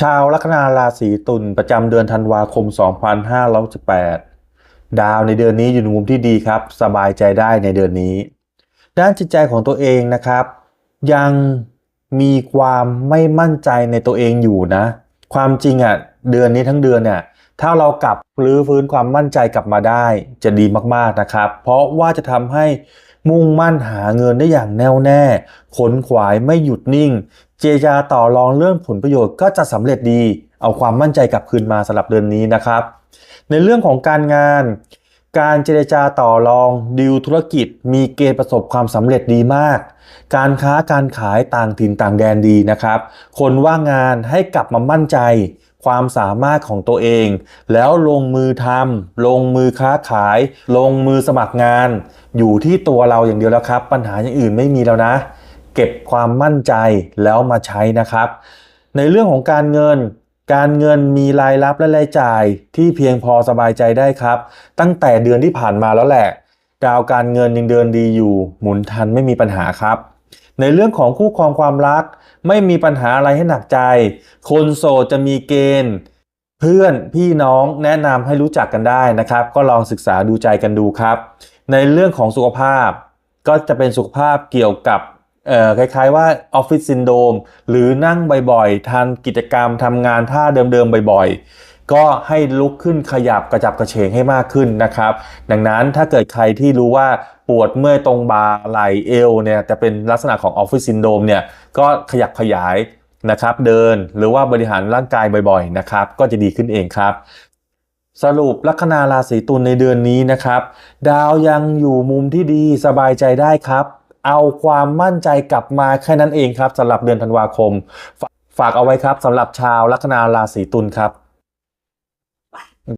ชาวลัคนาราศีตุลประจำเดือนธันวาคม 2518ดาวในเดือนนี้อยู่ในมุมที่ดีครับ สบายใจได้ในเดือนนี้ ด้านจิตใจของตัวเองนะครับ ยังมีความไม่มั่นใจในตัวเองอยู่นะ ความจริงอะเดือนนี้ทั้งเดือนเนี่ยถ้าเรากลับรื้อฟื้นความมั่นใจกลับมาได้จะดีมากๆนะครับ เพราะว่าจะทำให้มุ่งมั่นหาเงินได้อย่างแน่วแน่ขนขวายไม่หยุดนิ่ง เจรจาต่อรองเรื่องผลประโยชน์ก็จะสำเร็จดี เอาความมั่นใจกลับคืนมาสำหรับเดือนนี้นะครับ ในเรื่องของการงาน การเจรจาต่อรองดีลธุรกิจ มีเกณฑ์ประสบความสำเร็จดีมาก การค้าการขายต่างถิ่นต่างแดนดีนะครับ คนว่างงานให้กลับมามั่นใจความสามารถของตัวเอง แล้วลงมือทำลงมือค้าขาย ลงมือสมัครงาน อยู่ที่ตัวเราอย่างเดียวแล้วครับ ปัญหาอย่างอื่นไม่มีแล้วนะ เก็บความมั่นใจแล้วมาใช้นะครับ ในเรื่องของการเงิน การเงินมีรายรับและรายจ่ายที่เพียงพอสบายใจได้ครับ ตั้งแต่เดือนที่ผ่านมาแล้วแหละ ดาวการเงินยังเดินดีอยู่ หมุนทันไม่มีปัญหาครับ ในเรื่องของคู่ครองความรัก ไม่มีปัญหาอะไรให้หนักใจ คนโสดจะมีเกณฑ์เพื่อนพี่น้องแนะนำให้รู้จักกันได้นะครับ ก็ลองศึกษาดูใจกันดูครับ ในเรื่องของสุขภาพก็จะเป็นสุขภาพเกี่ยวกับ คล้ายๆว่าออฟฟิศซินโดมหรือนั่งบ่อยๆทำกิจกรรมทำงานท่าเดิมๆบ่อยๆ ก็ให้ลุกขึ้นขยับกระจับกระเฉงให้มากขึ้นนะครับ ดังนั้นถ้าเกิดใครที่รู้ว่าปวดเมื่อยตรงบ่าไหล่เอวเนี่ยจะเป็นลักษณะของออฟฟิศซินโดมเนี่ยก็ขยับขยายนะครับเดินหรือว่าบริหารร่างกายบ่อยๆนะครับก็จะดีขึ้นเองครับสรุปลัคนาราศีตุลในเดือนนี้นะครับ ดาวยังอยู่มุมที่ดีสบายใจได้ครับ เอาความมั่นใจกลับมาแค่นั้นเองครับสำหรับเดือนธันวาคม ฝากเอาไว้ครับสำหรับชาวลัคนาราศีตุลครับ